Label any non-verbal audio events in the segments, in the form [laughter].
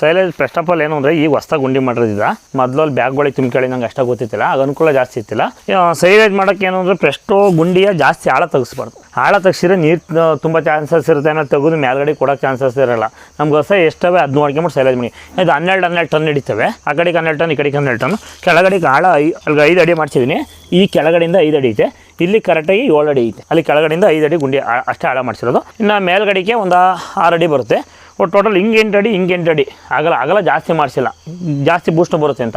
Silage first of all ಏನು ಅಂದರೆ ಈಗ ಹೊಸ್ದಾಗಿ ಗುಂಡಿ ಮಾಡಿರೋದಿದೆ. ಮೊದಲು ಅಲ್ಲಿ ಬ್ಯಾಗ್ಗಳಿಗೆ ತುಂಬ್ಕೊಳ್ಳಿ ನಂಗೆ ಅಷ್ಟಾಗಿ ಗೊತ್ತಿತ್ತಿಲ್ಲ. ಆಗ ಅನುಕೂಲ ಜಾಸ್ತಿ ಇತ್ತಿಲ್ಲ. ಸೈಲೇಜ್ ಮಾಡೋಕ್ಕೆ ಏನು ಅಂದರೆ ಫಸ್ಟು ಗುಂಡಿಯ ಜಾಸ್ತಿ ಆಳ ತೆಗಿಸ್ಬಾರ್ದು. ಆಳ ತೆಗ್ಸಿದ್ರೆ ನೀರು ತುಂಬ ಚಾನ್ಸಸ್ ಇರುತ್ತೆ ಅನ್ನೋದು ತೆಗೆದು ಮೇಲ್ಗಡೆ ಕೊಡೋಕೆ ಚಾನ್ಸಸ್ ಇರಲ್ಲ. ನಮ್ಗೆ ಹೊಸ ಎಷ್ಟವೆ ಅದು ನೋಡ್ಕೊಂಬಿಟ್ಟು ಸೈಲೇಜ್ ಮಾಡಿ. ಇದು ಹನ್ನೆರಡು ಹನ್ನೆರಡು ಟನ್ ಹಿಡಿತವೆ. ಆ ಕಡೆಗೆ ಹನ್ನೆರಡು ಟನ್, ಈ ಕಡೆಗೆ ಹನ್ನೆರಡು ಟನ್. ಕೆಳಗಡೆಗೆ ಆಳ ಐ ಐದು ಅಡಿ ಮಾಡ್ಸಿದ್ದೀನಿ ಈ ಕೆಳಗಡೆಯಿಂದ ಐದು ಅಡಿ ಐತೆ. ಇಲ್ಲಿ ಕರೆಕ್ಟಾಗಿ ಏಳು ಅಡಿ ಐತೆ. ಅಲ್ಲಿ ಕೆಳಗಡೆಯಿಂದ ಐದು ಅಡಿ ಗುಂಡಿ ಅಷ್ಟೇ ಆಳ ಮಾಡಿಸಿರೋದು. ಇನ್ನು ಮೇಲ್ಗಡೆಗೆ ಒಂದು ಆರು ಅಡಿ ಬರುತ್ತೆ. ಒಟ್ಟು ಟೋಟಲ್ ಹಿಂಗೆ ಎಂಟು ಅಡಿ, ಹಿಂಗೆ ಎಂಟು ಅಡಿ. ಆಗಲ್ಲ ಆಗಲ್ಲ, ಜಾಸ್ತಿ ಮಾಡಿಸಿಲ್ಲ. ಜಾಸ್ತಿ ಬೂಸ್ಟ್ ಬರುತ್ತೆ ಅಂತ.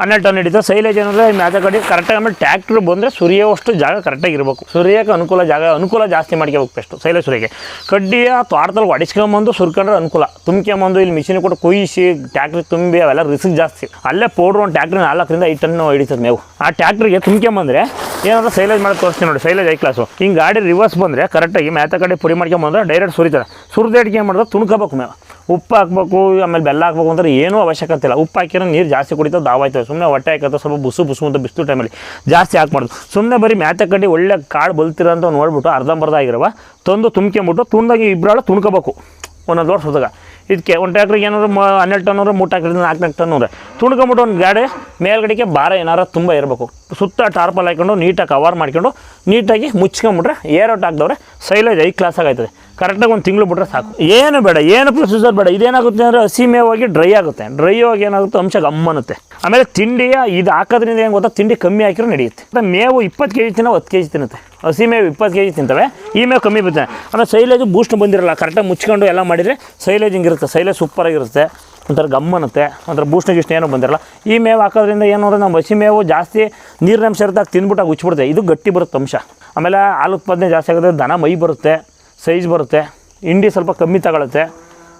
ಹನ್ನೆರಡು ಟನ್ ಹಿಡಿತು ಸೈಲೇಜ್ ಏನಂದರೆ ಮ್ಯಾಚ ಕಡೆ ಕರೆಕ್ಟಾಗಿ ಆಮೇಲೆ ಟ್ಯಾಕ್ಟ್ರ್ ಬಂದರೆ ಸುರಿಯೋಷ್ಟು ಜಾಗ ಕರೆಕ್ಟಾಗಿ ಇರಬೇಕು ಸುರಿಯೋಕೆ ಅನುಕೂಲ ಜಾಗ, ಅನುಕೂಲ ಜಾಸ್ತಿ ಮಾಡ್ಕೋಬೇಕು ಫಸ್ಟು ಸೈಲೇಜ್ ಸುರಿಗೆ ಕಡ್ಡಿಯ ತೋಟದಲ್ಲಿ ಹೊಡಿಸ್ಕೊಂಬಂದು ಸುರ್ಕೊಂಡ್ರೆ ಅನುಕೂಲ. ತುಂಬ್ಕೊಂಬಂದು ಇಲ್ಲಿ ಮಿಷಿನ್ ಕೊಟ್ಟು ಕೊಯ್ಸಿ ಟ್ಯಾಕ್ಟ್ರಿಗೆ ತುಂಬಿ ಅವೆಲ್ಲ ರಿಸ್ಕ್ ಜಾಸ್ತಿ. ಅಲ್ಲೇ ಪೌಡ್ರ್ ಒಂದು ಟ್ಯಾಕ್ಟ್ರಿ ನಾಲ್ಕರಿಂದ ಐದು ಟನ್ ಹಿಡಿತದೆ ಮೇವು. ಆ ಟ್ಯಾಕ್ಟ್ರಿಗೆ ತುಂಬ್ಕೊಂಬಂದ್ರೆ ಏನಾದರೂ ಸೈಲೇಜ್ ಮಾಡಿ ತೋರಿಸ್ತೀನಿ ನೋಡಿ ಸೈಲೇಜ್ ಐ ಕ್ಲಾಸು ಹಿಂಗೆ ಗಾಡಿ ರಿವರ್ಸ್ ಬಂದರೆ ಕರೆಕ್ಟಾಗಿ ಮ್ಯಾತ ಕಡೆ ಪುಡಿ ಮಾಡ್ಕೊಂಬಂದ್ರೆ ಡೈರೆಕ್ಟ್ ಸುರಿತಾರೆ ಸುರಿದೇಟ್ಗೆ ಏನು ಮಾಡಿದ್ರೆ ತುಣ್ಕೋಬೇಕು ಮೇವು. ಉಪ್ಪು ಹಾಕ್ಬೇಕು, ಆಮೇಲೆ ಬೆಲ್ಲ ಹಾಕ್ಬೇಕು ಅಂದ್ರೆ ಏನೂ ಅವಶ್ಯಕತೆ ಇಲ್ಲ. ಉಪ್ಪು ಹಾಕಿರೋ ನೀರು ಜಾಸ್ತಿ ಕುಡಿತದೆ ದಾವಾಯ್ತವೆ ಸುಮ್ಮನೆ ಹೊಟ್ಟೆ ಹಾಕತ್ತೆ ಸ್ವಲ್ಪ ಬುಸು ಬುಸು ಅಂತ ಬಿಸಿಲು ಟೈಮಲ್ಲಿ ಜಾಸ್ತಿ ಹಾಕ್ಬಾರ್ದು ಸುಮ್ಮನೆ ಬರೀ ಮ್ಯಾತೆ ಕಡ್ಡಿ ಒಳ್ಳೆ ಕಾಳು ಬಲ್ತಿರೋ ಅಂತ ನೋಡ್ಬಿಟ್ಟು ಅರ್ಧಂಬರ್ಧ ಆಗಿರುವ, ತಂದು ತುಂಬ್ಕೊಂಬಿಟ್ಟು ತುಂಡಾಗಿ ಇಬ್ಬರಾಳು ತುಣ್ಕೋಬೇಕು ಒಂದೊಂದು ವರ್ಷ ಹೋದಾಗ. ಇದಕ್ಕೆ ಒಂದು ಟ್ಯಾಕ್ಟ್ರಿಗೆ ಏನಾದ್ರು ಹನ್ನೆರಡು ಟನ್ ಅವರು ಮೂರು ಟ್ಯಾಕ್ಟ್ರಿಂದ ನಾಲ್ಕು ನಾಲ್ಕು ಟನ್ ಅಂದರೆ ತುಣ್ಕೊಂಬಿಟ್ಟು ಒಂದು ಗಾಡಿ ಮೇಲ್ಗಡೆಗೆ ಭಾರ ಏನಾರು ತುಂಬ ಇರಬೇಕು. ಸುತ್ತ ಟಾರ್ಪಲ್ ಹಾಕೊಂಡು ನೀಟಾಗಿ ಕವರ್ ಮಾಡ್ಕೊಂಡು ನೀಟಾಗಿ ಮುಚ್ಕೊಂಬಿಟ್ರೆ ಏರೋಟ್ ಹಾಕ್ದವ್ರೆ ಸೈಲೇಜ್ ಐ ಕ್ಲಾಸ್ ಆಗೈತದೆ ಕರೆಕ್ಟಾಗಿ ಒಂದು ತಿಂಗಳು ಬಿಟ್ರೆ ಸಾಕು. ಏನು ಬೇಡ, ಏನು ಪ್ರೊಸೀಜರ್ ಬೇಡ. ಇದೇನಾಗುತ್ತೆ ಅಂದರೆ ಹಸಿ ಮೇವಾಗಿ ಡ್ರೈ ಆಗುತ್ತೆ. ಡ್ರೈ ಆಗಿ ಏನಾಗುತ್ತೆ, ಅಂಶ ಗಮ್ಮನ್ನುತ್ತೆ ಆಮೇಲೆ ತಿಂಡಿಯ ಇದು ಹಾಕೋದ್ರಿಂದ ಏನು ಗೊತ್ತಾ? ತಿಂಡಿ ಕಮ್ಮಿ ಹಾಕಿರೋ ನಡೆಯುತ್ತೆ. ಮೇವು ಇಪ್ಪತ್ತು ಕೆ ಜಿ ತಿನ್ನೋ ಹತ್ತು ಕೆ ಜಿ ತಿನ್ನುತ್ತೆ. ಹಸಿ ಮೇವು ಇಪ್ಪತ್ತು ಕೆ ಜಿ ತಿಂತವೆ, ಈ ಮೇವು ಕಮ್ಮಿ ಬೀಳ್ತಾನೆ ಆಮೇಲೆ ಸೈಲೇಜು ಬೂಸ್ಟ್ ಬಂದಿರಲ್ಲ ಕರೆಕ್ಟಾಗಿ ಮುಚ್ಕೊಂಡು ಎಲ್ಲ ಮಾಡಿದರೆ ಸೈಲೇಜ್ ಹಿಂಗಿರುತ್ತೆ ಸೈಲೇಜ್ ಸೂಪರಾಗಿರುತ್ತೆ ಒಂಥರ ಗಮ್ಮನ್ನುತ್ತೆ ಒಂಥರ ಬೂಸ್ಟ್ ಗಿಸ್ಟ್ ಏನೂ ಬಂದಿರಲ್ಲ. ಈ ಮೇವು ಹಾಕೋದ್ರಿಂದ ಏನು ಅಂದರೆ ನಮ್ಮ ಹಸಿ ಮೇವು ಜಾಸ್ತಿ ನೀರಿನ ಅಂಶ ಇರುತ್ತೆ ತಿಂದ್ಬಿಟ್ಟು ಉಚ್ಚಿಬಿಡುತ್ತೆ ಇದು ಗಟ್ಟಿ ಬರುತ್ತೆ ಅಂಶ. ಆಮೇಲೆ ಹಾಲು ಉತ್ಪಾದನೆ ಜಾಸ್ತಿ ಆಗುತ್ತೆ, ದನ ಮೈ ಬರುತ್ತೆ. ಸೈಜ್ ಬರುತ್ತೆ, ಹಿಂಡಿ ಸ್ವಲ್ಪ ಕಮ್ಮಿ ತಗೊಳುತ್ತೆ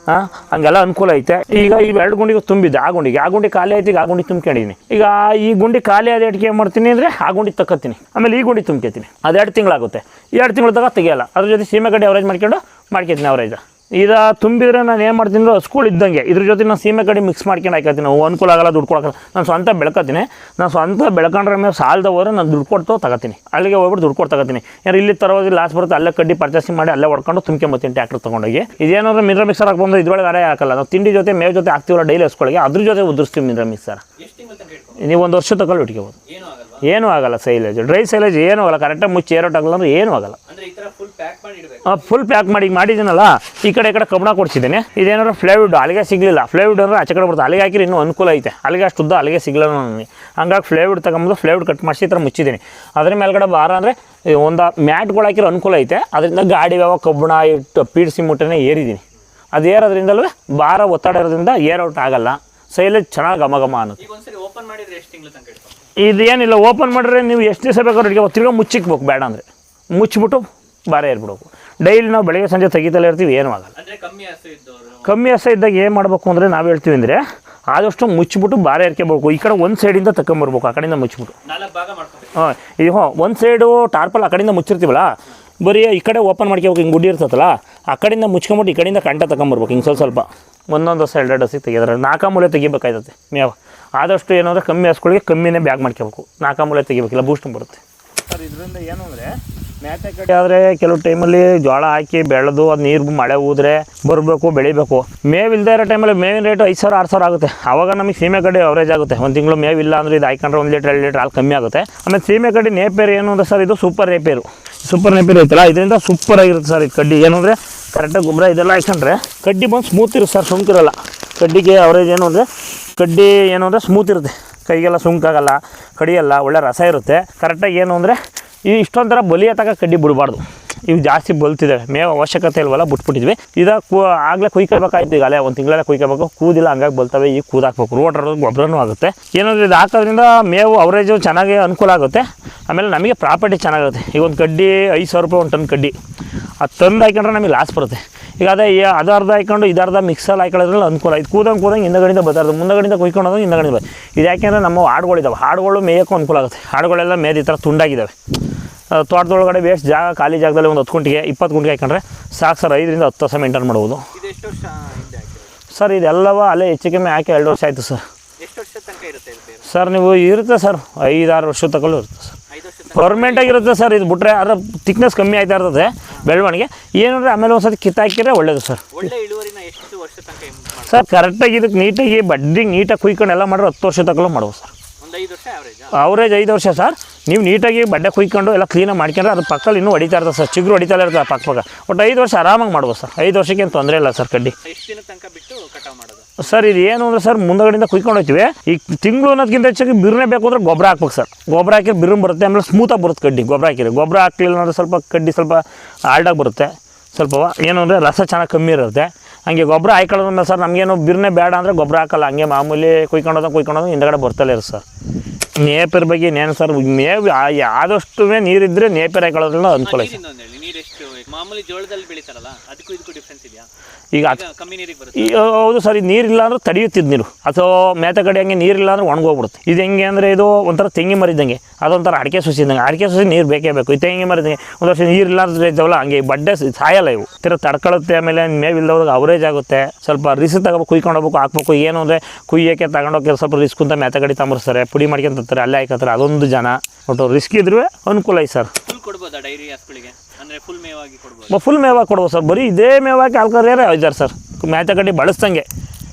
ಹಾಂ ಹಂಗೆಲ್ಲ ಅನುಕೂಲ ಐತೆ. ಈಗ ಈ ಎರಡು ಗುಂಡಿಗೆ ತುಂಬಿದ್ದೆ ಆ ಗುಂಡಿಗೆ, ಆ ಗುಂಡಿ ಖಾಲಿ ಆಯ್ತು ಈಗ ಆ ಗುಂಡಿ ತುಂಬ್ಕೊಂಡಿದ್ದೀನಿ ಈಗ ಈ ಗುಂಡಿ ಖಾಲಿ ಆದ ಏನು ಮಾಡ್ತೀನಿ ಅಂದರೆ ಆ ಗುಂಡಿ ತಕ್ಕೊತೀನಿ. ಆಮೇಲೆ ಈ ಗುಂಡಿ ತುಂಬ್ಕೊತೀನಿ. ಅದು ಎರಡು ತಿಂಗಳಾಗುತ್ತೆ. ಎರಡು ತಿಂಗಳ ತಗ ತೆಗಿಯಲ್ಲ. ಅದ್ರ ಜೊತೆ ಸೀಮೆಗಡ್ಡೆ ಅವರೇಜ್ ಮಾಡ್ಕೊಂಡು ಮಾಡ್ಕೊತೀನಿ ಅವರೇಜ್. ಇದು ತುಂಬಿದ್ರೆ ನಾನು ಏನು ಮಾಡ್ತೀನಿ ಅಂದ್ರೆ ಹಸ್ಗಳು ಇದ್ದಂಗೆ. ಇದ್ರ ಜೊತೆ ನಾನು ಸೀಮೆ ಕಡೆ ಮಿಕ್ಸ್ ಮಾಡ್ಕೊಂಡು ಹಾಕತ್ತೀನಿ ನಾವು ಅನುಕೂಲ ಆಗಲ್ಲ ದುಡ್ಡು ಕೊಡೋಕ್ಕಲ್ಲ ನಾನು ಸ್ವಂತ ಬೆಳ್ಕೊತೀನಿ ನಾನು ಸ್ವಂತ ಬೆಳ್ಕೊಂಡ್ರೆ ಮೇಲೆ ಸಾಲದ ಹೋದ್ರೆ ನಾನು ದುಡ್ಡು ಕೊಡ್ತೋ ತಗೋತೀನಿ. ಅಲ್ಲಿಗೆ ಹೋಗ್ಬಿಟ್ಟು ದುಡ್ಡು ಕೊಟ್ಟು ತಗೋತೀನಿ. ಯಾರು ಇಲ್ಲಿ ತರೋದು ಲಾಸ್ ಬರುತ್ತೆ ಅಲ್ಲೇ ಕಡ್ಡಿ ಪರ್ಚೇಸಿಂಗ್ ಮಾಡಿ ಅಲ್ಲೇ ಹೊಡ್ಕೊಂಡು ತುಂಬ್ಕೊಂಬತ್ತೀನಿ ಟ್ಯಾಕ್ಟರ್ ತೊಗೊಂಡೋಗಿ. ಇದೇನಾದ್ರೂ ಮಿನರಲ್ ಮಿಕ್ಸರ್ ಹಾಕಿ ಬಂದು ಇದ್ರೊಳಗೆ ಅರೆ ಹಾಕಲ್ಲ. ನಾವು ತಿಂಡಿ ಜೊತೆ ಮೇವ್ ಜೊತೆ ಹಾಕ್ತೀವಲ್ಲ ಡೈಲಿ ಹಸ್ಕೊಳಗೆ ಅದ್ರ ಜೊತೆ ಉದುರಿಸ್ತೀವಿ ಮಿನರಲ್ ಮಿಕ್ಸರ್ ನೀವು ಒಂದು ವರ್ಷ ತಗೊಂಡು ಇಟ್ಕೋಬೋದು. ಏನೂ ಆಗಲ್ಲ ಸೈಲೇಜ್. ಡ್ರೈ ಸೈಲೇಜ್ ಏನೂ ಆಗಲ್ಲ. ಕರೆಕ್ಟಾಗಿ ಮುಚ್ಚಿ ಏರೋಟ್ ಆಗಲ್ಲ ಅಂದ್ರೆ ಏನೂ ಆಗಲ್ಲ. ಫುಲ್ ಪ್ಯಾಕ್ ಮಾಡಿ ಇಡಬೇಕು. ಫುಲ್ ಪ್ಯಾಕ್ ಮಾಡಿ ಈಗ ಮಾಡಿದ್ದೀನಲ್ಲ ಈ ಕಡೆ ಈ ಕಡೆ ಕಬ್ಬಣ ಕೊಡ್ಸಿದ್ದೀನಿ. ಇದೇನಾದ್ರು ಫ್ಲೇವಿಡ್ ಅಲ್ಲಿಗೆ ಸಿಗಲಿಲ್ಲ. ಫ್ಲೇವಿಡ್ ಅಂದ್ರೆ ಆಚೆ ಕಡೆ ಬರುತ್ತೆ. ಅಲ್ಲಿಗೆ ಹಾಕಿರಿ ಇನ್ನೂ ಅನುಕೂಲ ಐತೆ. ಅಲ್ಲಿಗೆ ಅಷ್ಟು ಉದ್ದ ಅಲ್ಲಿಗೆ ಸಿಗಲ್ಲ ನನಗೆ. ಹಂಗಾಗಿ ಫ್ಲೇವಿಡ್ ತಗೊಂಬಂದು ಫ್ಲೇವಿಡ್ ಕಟ್ ಮಾಡಿಸಿ ಈ ಥರ ಮುಚ್ಚಿದ್ದೀನಿ. ಅದ್ರ ಮೇಲ್ಗಡೆ ಬಾರ ಅಂದರೆ ಒಂದು ಮ್ಯಾಟ್ಗಳು ಹಾಕಿರೋ ಅನುಕೂಲ ಐತೆ. ಅದರಿಂದ ಗಾಡಿ ವ್ಯಾವ ಕಬ್ಬಣ ಇಟ್ಟು ಪೀಡಿಸಿ ಮುಟ್ಟನೆ ಏರಿದ್ದೀನಿ. ಅದು ಏರೋದ್ರಿಂದಲೂ ಭಾರ ಒತ್ತಡ ಇರೋದ್ರಿಂದ ಏರೋಟ್ ಆಗಲ್ಲ. ಸೈಲೇಜ್ ಚೆನ್ನಾಗಿ ಘಮ ಘಮ ಅನ್ನೋದು ಇದೇನಿಲ್ಲ ಓಪನ್ ಮಾಡಿದ್ರೆ ನೀವು ಎಷ್ಟು ದಿವಸ ಬೇಕಾದ್ರೂ ತಿರ್ಗಾ ಮುಚ್ಚಿಕ್ಬೇಕು ಬೇಡ ಅಂದರೆ. ಮುಚ್ಚಿಬಿಟ್ಟು ಬಾರೆ ಏರ್ಬಿಡಬೇಕು ಡೈಲಿ ನಾವು ಬೆಳಗ್ಗೆ ಸಂಜೆ ತೆಗಿತಲೇ ಇರ್ತೀವಿ ಏನೂ ಆಗಲ್ಲ. ಅಂದ್ರೆ ಕಮ್ಮಿ ಹಸು ಇದ್ದವರು ಕಮ್ಮಿ ಹಸ ಇದ್ದಾಗ ಏನು ಮಾಡಬೇಕು ಅಂದರೆ ನಾವು ಹೇಳ್ತೀವಿ ಅಂದರೆ ಆದಷ್ಟು ಮುಚ್ಚಿಬಿಟ್ಟು ಬಾರೆ ಎರ್ಕೋಬೇಕು ಈ ಕಡೆ ಒಂದು ಸೈಡಿಂದ ತಗೊಂಬರ್ಬೇಕು ಆ ಕಡೆಯಿಂದ ಮುಚ್ಚಿಬಿಟ್ಟು ನಾಲ್ಕು ಭಾಗ ಮಾಡ್ಕೊಬೇಕು. ಹಾಂ ಇದು ಹ್ಞೂ ಒಂದು ಸೈಡು ಟಾರ್ಪಲ್ ಆ ಕಡೆಯಿಂದ ಮುಚ್ಚಿರ್ತೀವಲ್ಲ ಬರೀ ಈ ಕಡೆ ಓಪನ್ ಮಾಡ್ಕೋಬೇಕು ಹಿಂಗೆ ಗುಡ್ಡಿ ಇರ್ತದಲ್ಲ ಆ ಕಡೆಯಿಂದ ಮುಚ್ಕೊಂಬಿಟ್ಟು ಈ ಕಡೆಯಿಂದ ಕಂಟ ತಗೊಂಬರ್ಬೇಕು ಹಿಂಗೆ ಸ್ವಲ್ಪ ಸ್ವಲ್ಪ. ಒಂದೊಂದು ಹೊಸ ಎರಡು ಹಸಿ ತೆಗೆದ್ರೆ ನಾಲ್ಕು ಮೂಲೆ ತೆಗಿಬೇಕಾಯ್ತದೆ ಮೇವು ಆದಷ್ಟು ಏನಂದರೆ ಕಮ್ಮಿ ಹಸ್ಗಳಿಗೆ ಕಮ್ಮಿನೇ ಬ್ಯಾಗ್ ಮಾಡ್ಕೋಬೇಕು. ನಾಲ್ಕು ಮೂಲೆ ತೆಗಿಬೇಕಿಲ್ಲ ಬೂಸ್ಟ್ ಬರುತ್ತೆ. ಸರ್ ಇದರಿಂದ ಏನು ಅಂದರೆ ಆದರೆ ಕೆಲವು ಟೈಮಲ್ಲಿ ಜೋಳ ಹಾಕಿ ಬೆಳೆದು ಅದು ನೀರು ಮಳೆ ಊದ್ರೆ ಬರಬೇಕು, ಬೆಳಿಬೇಕು. ಮೇವ್ ಇಲ್ಲದೆ ಇರೋ ಟೈಮಲ್ಲಿ ಮೇವಿನ ರೇಟ್ ಐದು ಸಾವಿರ, ಆರು ಸಾವಿರ ಆಗುತ್ತೆ. ಆವಾಗ ನಮಗೆ ಸೀಮೆ ಕಡೆ ಅವರೇಜ್ ಆಗುತ್ತೆ. ಒಂದು ತಿಂಗಳು ಮೇವಿಲ್ಲ ಅಂದರೆ ಇದು ಹಾಕೊಂಡ್ರೆ ಒಂದು ಲೀಟ್ರ್ ಎರಡು ಲೀಟ್ರ್ ಹಾಲು ಕಮ್ಮಿ ಆಗುತ್ತೆ. ಆಮೇಲೆ ಸೀಮೆ ಕಡೆ ನೇಪೇರು ಏನು ಅಂದರೆ ಸರ್, ಇದು ಸೂಪರ್ ನೇಪೇರು. ಸೂಪರ್ ನೇಪೇರು ಐತಲ್ಲ, ಇದರಿಂದ ಸೂಪರ್ ಆಗಿರುತ್ತೆ ಸರ್ ಇದು ಕಡ್ಡಿ. ಏನು ಅಂದರೆ ಕರೆಕ್ಟಾಗಿ ಗೊಬ್ಬರ ಇದೆಲ್ಲ ಹಾಕೊಂಡ್ರೆ ಕಡ್ಡಿ ಬಂದು ಸ್ಮೂತ್ ಇರುತ್ತೆ ಸರ್, ಸುಮ್ಕಿರಲ್ಲ. ಕಡ್ಡಿಗೆ ಅವರೇಜ್ ಏನು ಅಂದರೆ ಕಡ್ಡಿ ಏನು ಅಂದರೆ ಸ್ಮೂತ್ ಇರುತ್ತೆ. ಕೈಗೆಲ್ಲ ಸುಂಕಾಗಲ್ಲ ಕಡಿಯಲ್ಲ, ಒಳ್ಳೆ ರಸ ಇರುತ್ತೆ. ಕರೆಕ್ಟಾಗಿ ಏನು ಅಂದರೆ ಈ ಇಷ್ಟೊಂಥರ ಬಲಿಯ ತಕ ಕಡ್ಡಿ ಬಿಡಬಾರ್ದು. ಇವು ಜಾಸ್ತಿ ಬಲ್ತಿದೆ ಮೇವು ಅವಶ್ಯಕತೆ ಇಲ್ವಲ್ಲ, ಬಿಟ್ಬಿಟ್ಟಿದ್ವಿ. ಇದು ಕೂ, ಆಗಲೇ ಕುಯ್ಕೋಬೇಕಾಯ್ತು ಈಗ ಅಲ್ಲೇ ಒಂದು ತಿಂಗಳಲ್ಲೇ ಕುಯ್ಕೋಬೇಕು ಕೂದಿಲ್ಲ, ಹಂಗಾಗಿ ಬಲ್ತವೆ, ಈಗ ಕೂದಾಕ್ಬೇಕು ರೋಟರ್ ಗೊಬ್ಬರನೂ ಆಗುತ್ತೆ. ಏನಂದ್ರೆ ಇದು ಹಾಕೋದ್ರಿಂದ ಮೇವು ಅವರೇಜು ಚೆನ್ನಾಗಿ ಅನುಕೂಲ ಆಗುತ್ತೆ. ಆಮೇಲೆ ನಮಗೆ ಪ್ರಾಪರ್ಟಿ ಚೆನ್ನಾಗಿರುತ್ತೆ. ಈಗ ಒಂದು ಕಡ್ಡಿ ಐದು ಸಾವಿರ ರೂಪಾಯಿ ಒಂದು ಟನ್ ಕಡ್ಡಿ. ಅದು ತಂದು ಹಾಕೊಂಡ್ರೆ ನಮಗೆ ಲಾಸ್ ಬರುತ್ತೆ. ಈಗ ಅದೇ ಈ ಅದು ಅರ್ಧ ಹಾಕೊಂಡು ಇದು ಅರ್ಧ ಮಿಕ್ಸಲ್ಲಿ ಹಾಕೊಳ್ಳೋದ್ರಲ್ಲಿ ಅನುಕೂಲ. ಇದು ಕೂದಂಗೆ ಕೂದಂಗೆ ಹಿಂದಗಡೆಯಿಂದ ಬರ್ತಾರೆ ಮುಂದಗಡೆಯಿಂದ ಕುಯ್ಕೊಂಡು ಹೋದಂಗೆ ಹಿಂದಗಡೆಯಿಂದ ಬರ್ ಇದು ಯಾಕೆಂದರೆ ನಮ್ಮ ಹಾಡುಗಳಿದ್ದಾವೆ ಹಾಡುಗಳು ಮೇಯೋಕ್ಕೂ ಅನುಕೂಲ ಆಗುತ್ತೆ. ಹಾಡುಗಳೆಲ್ಲ ಮೇದ ಈ ಥರ ತುಂಡಾಗಿದ್ದಾವೆ ತೋಟದೊಳಗಡೆ ವೇಸ್ಟ್ ಜಾಗ ಖಾಲಿ ಜಾಗದಲ್ಲಿ ಒಂದು ಹತ್ತು ಗುಂಟಿಗೆ ಇಪ್ಪತ್ತು ಗುಂಟಿಗೆ ಹಾಕೊಂಡ್ರೆ ಸಾಕು ಸರ್ ಐದರಿಂದ ಹತ್ತು ವರ್ಷ ಮೇಂಟೈನ್ ಮಾಡ್ಬೋದು. ಸರ್ ಇದೆಲ್ಲವ ಅಲ್ಲೇ ಹೆಚ್ಚು ಕಮ್ಮಿ ಹಾಕಿ ಎರಡು ವರ್ಷ ಆಯಿತು ಸರ್. ಸರ್ ನೀವು ಇರುತ್ತೆ ಸರ್ ಐದಾರು ವರ್ಷ ತಗೊಳ್ಳೂ ಇರುತ್ತೆ ಸರ್. ಪರ್ಮನೆಂಟ್ ಆಗಿರುತ್ತೆ ಸರ್ ಇದು ಬಿಟ್ರೆ ಅದರ ತಿಕ್ನೆಸ್ ಕಮ್ಮಿ ಆಯ್ತಾ ಇರ್ತದೆ ಬೆಳವಣಿಗೆ. ಏನಂದ್ರೆ ಆಮೇಲೆ ಒಂದ್ಸತಿ ಕಿತ್ತಾಕಿದ್ರೆ ಒಳ್ಳೇದು ಸರ್ ಸರ್ ಕರೆಕ್ಟಾಗಿ ಇದಕ್ಕೆ ನೀಟಾಗಿ ಬಡ್ಡಿ ನೀಟಾಗಿ ಕುಯ್ಕೊಂಡು ಎಲ್ಲ ಮಾಡಿದ್ರೆ ಹತ್ತು ವರ್ಷ ತಗೊಳ್ಳೋ ಮಾಡುವ ಸರ್ ಅವರೇಜ್ ಐದು ವರ್ಷ ಸರ್ ನೀವು ನೀಟಾಗಿ ಬಡ್ಡೆ ಕುಯ್ಕೊಂಡು ಎಲ್ಲ ಕ್ಲೀನಾಗಿ ಮಾಡ್ಕೊಂಡ್ರೆ ಅದು ಪಕ್ಕದಲ್ಲಿ ಇನ್ನೂ ಹೊಡಿತಾ ಇರ್ತದೆ ಸರ್ ಚಿಗುರು ಹೊಡಿತಾ ಇರ್ತದೆ ಪಕ್ಕ ಪಕ್ಕ. ಒಟ್ಟು ಐದು ವರ್ಷ ಆರಾಮಾಗಿ ಮಾಡ್ಬೋದು ಸರ್ ಐದು ವರ್ಷಕ್ಕೆ ಏನು ತೊಂದರೆ ಇಲ್ಲ ಸರ್ ಕಡ್ಡಿ. ಎಷ್ಟು ದಿನ ತನಕ ಬಿಟ್ಟು ಕಟಾವು ಸರ್, ಇದು ಏನು ಅಂದರೆ ಸರ್, ಮುಂದಗಡೆಯಿಂದ ಕುಯ್ಕೊಂಡು ಹೋಗ್ತೀವಿ. ಈ ತಿಂಗಳು ಅನ್ನೋದಕ್ಕಿಂತ ಹೆಚ್ಚಾಗಿ ಬಿರ್ನೆ ಬೇಕು ಅಂದ್ರೆ ಗೊಬ್ಬರ ಹಾಕ್ಬೇಕು ಸರ್. ಗೊಬ್ಬರ ಹಾಕಿ ಬಿರುನ್ ಬರುತ್ತೆ, ಆಮೇಲೆ ಸ್ಮೂತಾಗಿ ಬರುತ್ತೆ ಕಡ್ಡಿ, ಗೊಬ್ಬರ ಹಾಕಿರಿ ಗೊಬ್ಬರ ಹಾಕ್ಲಿಲ್ಲ ಅಂದರೆ ಸ್ವಲ್ಪ ಕಡ್ಡಿ ಸ್ವಲ್ಪ ಹಾರ್ಡಾಗಿ ಬರುತ್ತೆ. ಸ್ವಲ್ಪ ಏನು ಅಂದರೆ ರಸ ಚೆನ್ನಾಗಿ ಕಮ್ಮಿ ಇರುತ್ತೆ. ಹಂಗೆ ಗೊಬ್ಬರ ಹಾಕೊಳ್ಳೋದ್ರಿಂದ ಸರ್, ನಮಗೇನು ಬಿರ್ನೆ ಬೇಡ ಅಂದರೆ ಗೊಬ್ಬರ ಹಾಕಲ್ಲ. ಹಂಗೆ ಮಾಮೂಲಿ ಕುಯ್ಕೊಂಡೋದ ಕುಯ್ಕೊಂಡೋದ ಹಿಂದಗಡೆ ಬರ್ತಲೇ ಇರು ಸರ್. ನೇಪರ್ ಬಗ್ಗೆ ಇನ್ನೇನು ಸರ್, ಮೇವ್ ಆದಷ್ಟು ನೀರಿದ್ದರೆ ನೇಪರ್ ಹಾಕೊಳ್ಳೋದ್ರಿಂದ ಅನುಕೂಲ ಮಾಮೂಲಿ ಜೋಳದಲ್ಲಿ ಬೆಳೀತಾರಲ್ಲ, ಅದಕ್ಕೂ ಇದಕ್ಕೂ ಡಿಫ್ರೆನ್ಸ್ ಇದೆಯಾ? ಈಗ ಹೌದು ಸರ್ ಇದು ನೀರಿಲ್ಲ ಅಂದ್ರೆ ತಡೆಯುತ್ತಿದ್ದು ನೀರು. ಅಥವಾ ಮೇತ ಕಡೆ ಹಂಗೆ ನೀರಿಲ್ಲ ಅಂದ್ರೆ ಒಣಗೋಗ್ಬಿಡುತ್ತೆ. ಇದು ಹೆಂಗೆ ಅಂದರೆ ಇದು ಒಂಥರ ತೆಂಗಿ ಮರ ಇದ್ದಂಗೆ. ಅದೊಂಥರ ಅಡಿಕೆ ಸುಸಿ ಇದ್ದಂಗೆ. ಅಡಿಕೆ ಸುಸಿ ನೀರು ಬೇಕೇ ಬೇಕು. ಈ ತೆಂಗಿ ಮರ ಇದ್ದಂಗೆ ಒಂದು ವರ್ಷ ನೀರಿಲ್ಲ ಅಂದ್ರೆ ಇದ್ದಾವಲ್ಲ ಹಂಗೆ ಬಡ್ಡೆ ಸಾಯಲ್ಲ ಇವು. ತಿರ ತಡ್ಕೊಳ್ಳುತ್ತೆ ಆಮೇಲೆ ಮೇವಿಲ್ದವ್ರಿಗೆ ಅವರೇಜ್ ಆಗುತ್ತೆ. ಸ್ವಲ್ಪ ರಿಸ್ಕ್ ತಗೋಬೇಕು ಕುಯ್ಕೊಂಡು ಹೋಗ್ಬೇಕು ಹಾಕ್ಬೇಕು. ಏನು ಅಂದರೆ ಕುಯ್ಯೋಕ್ಕೆ ತಗೊಂಡೋಗಿ ಸ್ವಲ್ಪ ರಿಸ್ಕ್ ಅಂತ ಮೇತ ಕಡೆ ತಂಬರ್ಸ್ತಾರೆ. ಪುಡಿ ಮಾಡ್ಕೊಂತಾರೆ ಅಲ್ಲೇ ಹಾಕತ್ತಾರೆ ಅದೊಂದು ಜನ. ಒಟ್ಟು ರಿಸ್ಕ್ ಇದ್ರೂ ಅನುಕೂಲ ಐತೆ ಸರ್. ಡೈರಿ ಹಸುಗಳಿಗೆ, ಅಂದ್ರೆ ಫುಲ್ ಮೇವಾಗಿ ಕೊಡ್ಬೋದು. ಫುಲ್ ಮೇವಾಗಿ ಕೊಡ್ಬೋದು ಸರ್. ಬರೀ ಇದೇ ಮೇವಾಗಿ ಹಾಲ್ಕರ್ಯಾರೆ ಇದ್ದಾರೆ ಸರ್. ಮೇತ ಕಡ್ಡಿ ಬಳಸ್ದಂಗೆ.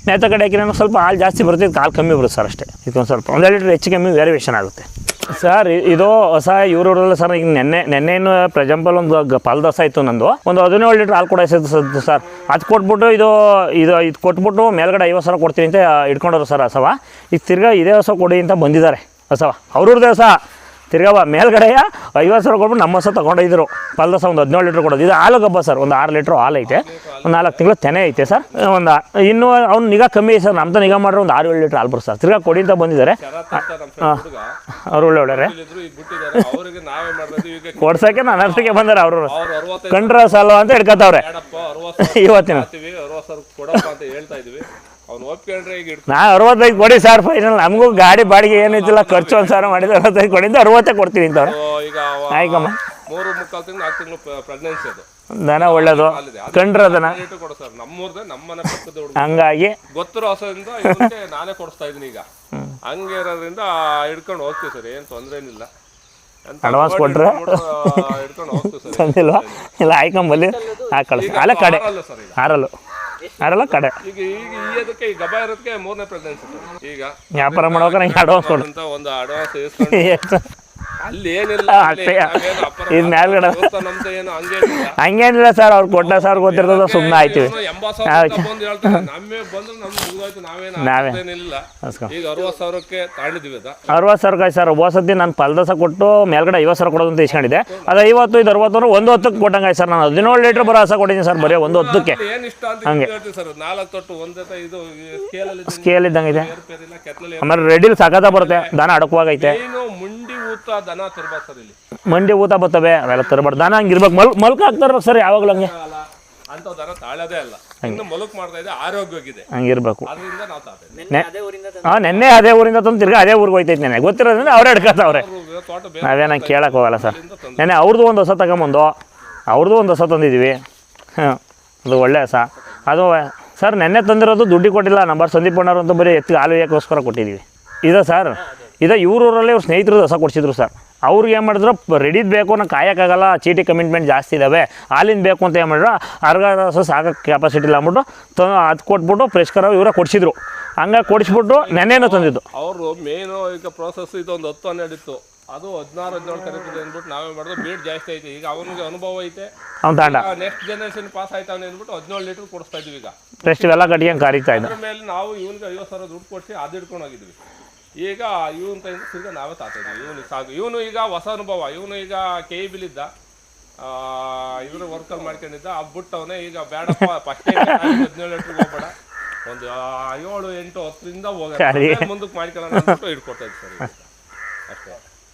ಕಡೆ ಹಾಕಿ ಹಾಕಿದ್ರೆ ಸ್ವಲ್ಪ ಹಾಲು ಜಾಸ್ತಿ ಬರುತ್ತೆ ಕಾಲು ಕಮ್ಮಿ ಬರುತ್ತೆ ಸರ್ ಅಷ್ಟೇ. ಇದೊಂದು ಸ್ವಲ್ಪ ಒಂದೆರಡು ಲೀಟ್ರ್ ಹೆಚ್ಚು ಕಮ್ಮಿ ವೇರಿಯೇಷನ್ ಆಗುತ್ತೆ. ಸರ್ ಇದು ಹೊಸ ಇವ್ರವ್ರಲ್ಲ ಸರ್, ಈಗ ನೆನ್ನೆ, ನೆನ್ನೆನು ಫಾರ್ ಎಕ್ಸಾಂಪಲ್ ಒಂದು ಪಾಲ್ ದಸ ಇತ್ತು ನಂದು. ಒಂದು ಹದಿನೇಳು ಲೀಟ್ರ್ ಹಾಲು ಕೊಡೋ ಸರ್. ಅದು ಕೊಟ್ಬಿಟ್ಟು ಇದು ಇದು ಇದು ಕೊಟ್ಬಿಟ್ಟು ಮೇಲ್ಗಡೆ ಐವತ್ತು ಸಾವಿರ ಕೊಡ್ತೀನಿ ಅಂತ ಇಟ್ಕೊಂಡವ್ರು ಸರ್ ಹಸವ ಈಗ ತಿರ್ಗಾ ಇದೇ ಹೊಸ ಕೊಡಿ ಅಂತ ಬಂದಿದ್ದಾರೆ ಹಸವ ಅವ್ರವ್ರದ್ದೇ ಹೊಸ. ತಿರ್ಗಾ ಮೇಲ್ಗಡೆಯ ಐವತ್ತು ಸಾವಿರ ಕೊಟ್ಬಿಟ್ಟು ನಮ್ಮ ಹೊಸ ತೊಗೊಂಡೋಗಿದ್ರು ಪಲ್ದಸ ಒಂದು ಹದಿನೇಳು ಲೀಟ್ರ್ ಕೊಡೋದು. ಇದು ಹಾಲು ಗಬ್ಬ ಸರ್ ಒಂದು ಆರು ಲೀಟ್ರ್ ಹಾಲು ಐತೆ. ಒಂದು ನಾಲ್ಕು ತಿಂಗಳು ತೆನೆ ಐತೆ ಸರ್ ಒಂದು ಇನ್ನೂ ಅವ್ನು ನಿಗಾ ಕಮ್ಮಿ ಐತೆ ಸರ್ ನಮ್ದು ನಿಗಾ ಮಾಡ್ರೆ ಒಂದು ಆರು ಏಳು ಲೀಟ್ರ್ ಹಾಲು ಬರ್ ಸರ್ ತಿರ್ಗಾ ಕೊಡಿ ಅಂತ ಬಂದಿದ್ದಾರೆ. ಅವ್ರು ಒಳ್ಳೆ ಒಳ್ಳೆ ಕೊಡ್ಸೋಕೆ ಕೊಡ್ಸೋಕ್ಕೆ ನಾನು ಅಷ್ಟಕ್ಕೆ ಬಂದಾರೆ ಅವರು. ಕಂಡ್ರ ಸಾಲ ಅಂತ ಹಿಡ್ಕೊತಾವ್ರೆ. ಇವತ್ತಿನ. ನಾ ಅರವತ್ತೈದು ಕೊಡಿ ಸರ್ ಫೈನಲ್ ನಮಗೂ ಗಾಡಿ ಬಾಡಿಗೆ ಏನಿದ್ದಿಲ್ಲ ಖರ್ಚು ಒಂದು ಸಾವಿರ ಮಾಡಿದ್ರೆ ಅರವತ್ತೈದು ಕೊಡಿಂದ ಅರವತ್ತೇ ಕೊಡ್ತೀನಿ ಆಯ್ಕಮ್ಮ. ಮೂರು ಮುಕ್ಕಾಲು ತಿಂಗಳು ನಾಲ್ಕು ತಿಂಗಳು ಪ್ರೆಗ್ನೆನ್ಸಿ ಅದು. ದನ ಒಳ್ಳೇದು. ಕಂಡ್ರ ಹುಡುಗ. ಹಂಗಾಗಿ. ಗೊತ್ತಿರೋ ಹೊಸದಿಂದ ನಾನೇ ಕೊಡಿಸ್ತಾ ಇದೀನಿ ಈಗ. ಹಂಗೆ ಇರೋದ್ರಿಂದ ಹಿಡ್ಕೊಂಡು ಹೋಗ್ತೀವಿ ಸರ್ ಏನು ತೊಂದರೆ ಏನಿಲ್ಲ. ನೋಡಿ ಕೊಟ್ರೆ? ತಂದಿಲ್ವಾ? ಇಲ್ಲ ಆಯ್ಕೊಂಬಲ್ಲಿ ಹಾಕೊಳ್ಳಿ ಅಲ್ಲ ಕಡೆ. ಅಲ್ಲ ಆರಲ್ಲ ಕಡೆ? ಈಗ ಈಗ ಈ ಅದಕ್ಕೆ ಈ ಗಬ ಇರೋದಕ್ಕೆ ಮೂರನೇ ಪ್ರೆಗ್ನೆನ್ಸಿ ಈಗ ವ್ಯಾಪಾರ ಮಾಡೋಕೆ ನಂಗೆ ಅಡ್ವಾನ್ಸ್ ಕೊಡು. ಅಂತ ಒಂದು ಅಡ್ವಾನ್ಸ್ [laughs] ಅಲ್ಲಿ ಏನಿಲ್ಲ ಅಷ್ಟೇ. ಇದ್ ಏನು ಹಂಗೇನಿಲ್ಲ. ಹಂಗೇನಿಲ್ಲ ಸರ್ ಅವ್ರು ಕೊಟ್ಟ ಸರ್ ಗೊತ್ತಿರ್ತದ ಸುಮ್ಮನೆ ಆಯ್ತೀವಿ ಇವ್ನು ಎಂಬತ್ತು ಸಾವಿರ ಬಂದು ಹೇಳ್ತಾರೆ ನಮ್ಮೇ ಬಂದ್ರೆ ನಮ್ಗೆ ಮುಗಿದೋಯ್ತು ನಾವೇನು ನಾವೇ. ಏನಿಲ್ಲ ಈಗ ಅರವತ್ತು ಸಾವಿರಕ್ಕೆ ತಗೊಂಡಿದ್ವಿ ಅದ. ಅರವತ್ತು ಸಾವಿರ ಕಾಯಿ ಸರ್ ಹೋಸತಿ ನಾನು ಪಲ್ದಸ ಕೊಟ್ಟು ಮೇಲ್ಗಡೆ ಐವತ್ತು ಸಾವಿರ ಕೊಡೋದು ಅಂತ ಇಸ್ಕೊಂಡಿದ್ದೆ. ಅದು ಐವತ್ತು ಇದು ಅರವತ್ತು ಅಂದ್ರೆ ಒಂದು ಹೊತ್ತಕ್ಕೆ ಕೊಟ್ಟಂಗೆ ಸರ್ ನಾನು. ಹದಿನೇಳು ಲೀಟ್ರ್ ಬರೋ ಹಸ ಕೊಟ್ಟಿದ್ದೀನಿ ಸರ್ ಬರೀ ಒಂದು ಹೊತ್ತಕ್ಕೆ. ಹಂಗೆ ಇಷ್ಟ ಅಂತ ಇದು ಸರ್ ನಾಲ್ಕು ತೊಟ್ಟು ಒಂದೇ ಇದು ಸ್ಕೇಲಲ್ಲಿ ಸ್ಕೇಲ್ ಇದ್ದಂಗೆ ಇದೆ. ಆಮೇಲೆ ರೆಡಿಲಿ ಸಖತ ಬರುತ್ತೆ ದಾನ ಅಡಕವಾಗೈತೆ. ಮುಂಡಿ ಊತ ದನ ಸರ್ ಇಲ್ಲಿ? ಮಂಡಿ ಊತ ಬರ್ತವೆ ಅವೆಲ್ಲ ತರಬಾರ್ದು. ದನ ಹಂಗಿರ್ಬೇಕು ಮಲ್ ಮಲ್ಕ ಹಾಕ್ತಾರ ಸರ್ ಯಾವಾಗಲೂ ಹಂಗೆ. ಅಲ್ಲ. ಅಂತ ದನ ತಾಳೋದೇ ಅಲ್ಲ. ಇನ್ನು ಮೊಲಕ್ ಮಾಡ್ತಾ ಇದೆ ಆರೋಗ್ಯವಾಗಿದೆ. ಹಂಗಿರ್ಬೇಕು ಅದರಿಂದ ನಾವು ನಿನ್ನೆ ಅದೇ ಊರಿಂದ ತಂದು ಹಾಂ ನೆನ್ನೆ ಅದೇ ಊರಿಂದ ತಂದು ತಿರ್ಗಾ ಅದೇ ಊರಿಗೆ ಹೋಯ್ತೈತೆ ನೆನೆ ಗೊತ್ತಿರೋದ್ರಿಂದ ಅವರೇ ಹಿಡ್ಕೊತಾವ್ರೆ. ತೋಟ ಬೇರೆ ನಾವೇನ ಕೇಳಕ್ಕೆ ಹೋಗಲ್ಲ ಸರ್. ನೆನೆ ಅವ್ರದ್ದು ಒಂದು ಹೊಸ ತಗೊಂಬಂದು ಅವ್ರದ್ದು ಒಂದು ಹೊಸ ತಂದಿದ್ದೀವಿ ಹಾಂ ಅದು ಒಳ್ಳೆ ಹೊಸ. ಅದು ಸರ್ ನೆನ್ನೆ ತಂದಿರೋದು ದುಡ್ಡು ಕೊಟ್ಟಿಲ್ಲ. ನಂಬರ್ ಸಂದೀಪ್ ಅಣ್ಣವ್ರು ಅಂತ ಬರೀ ಎತ್ತಿಗೆ ಹಾಲು ಯಾಕೋಸ್ಕರ ಕೊಟ್ಟಿದ್ದೀವಿ ಇದೆ ಸರ್? ಇದೆ ಇವ್ರೂರಲ್ಲೇ ಅವ್ರ ಸ್ನೇಹಿತರು ದಸ ಕೊಡಿಸಿದ್ರು ಸರ್. ಅವ್ರಿಗೆ ಏನು ಮಾಡಿದ್ರು ರೆಡಿದ್ ಬೇಕು ಅನ್ನೋ ಕಾಯೋಕ್ಕಾಗಲ್ಲ ಚೀಟಿ ಕಮಿಟ್ಮೆಂಟ್ ಜಾಸ್ತಿ ಇದ್ದಾವೆ ಹಾಲಿನ ಬೇಕು ಅಂತ ಏನು ಮಾಡಿದ್ರು ಅರ್ಗ ದಸ ಸಾಕಕ್ಕೆ ಕೆಪಾಸಿಟಿ ಇಲ್ಲ ಅಂದ್ಬಿಟ್ಟು ತ ಅದು ಕೊಟ್ಬಿಟ್ಟು ಫ್ರೆಶ್ ಕರ ಇವರೇ ಕೊಡಿಸಿದ್ರು. ಹಂಗೆ ಕೊಡಿಸ್ಬಿಟ್ಟು ನೆನ್ನೆನೂ ತಂದಿದ್ದು. ಅವರು ಮೇನು ಈಗ ಪ್ರೋಸೆಸ್ ಒಂದು ಹತ್ತು ಹನ್ನೆರಡು ಇತ್ತು. ಅದು ಹದಿನಾರು ಹದಿನೇಳು ಕರೀತದೆ ಅಂದ್ಬಿಟ್ಟು ನಾವೇ ಮಾಡಿದ್ರು ಬೀಡ್ ಜಾಸ್ತಿ ಐತೆ. ಈಗ ಅವ್ರಿಗೆ ಅನುಭವ ಐತೆ. ಅವ್ನು ತಾಂಡ ನೆಕ್ಸ್ಟ್ ಜನರೇಷನ್ ಪಾಸ್ ಆಯ್ತಾವ್ ಅಂದ್ಬಿಟ್ಟು ಹದಿನೇಳು ಲೀಟರ್ ಕೊಡಿಸ್ತಾ ಇದೀವಿ ಈಗ. ಫ್ರೆಶ್ ಇವೆಲ್ಲ ಗಡಿಯಂಗೆ ಕರೀತಾ ಇದ್ದಾರೆ ಮೇಲೆ ನಾವು ಇವನಿಗೆ ಐವತ್ತು ಸಾವಿರ ದುಡ್ಡು ಕೊಡಿಸಿ ಅದು ಹಿಡ್ಕೊಂಡು ಹೋಗಿದ್ವಿ. ಈಗ ಇವನ್ ಕೈಯಿಂದ ತಿರ್ಗಿ ನಾವೇ ತಾತ ಇದೀವಿ ಇವನು ಸಾಕು. ಇವನು ಈಗ ಹೊಸ ಅನುಭವ. ಇವನು ಈಗ ಕೆ ಇ ಬಿಲಿದ್ದ ಇವರು ವರ್ಕಲ್ಲಿ ಮಾಡ್ಕೊಂಡಿದ್ದ. ಆ ಬಿಟ್ಟವನೇ ಈಗ ಬೇಡಪ್ಪ. ಫಸ್ಟ್ ಹದಿನೇಳು ಲೀಟರ್ ಹೋಗ್ಬೇಡ. ಒಂದು ಏಳು ಎಂಟು ಹತ್ತರಿಂದ ಹೋಗ. ಮುಂದಕ್ಕೆ ಮಾಡ್ಕೊಳ್ಳೋಣ ಅಂತ ಇಟ್ಕೊಡ್ತಾ ಇದ್ದೆ ಸರ್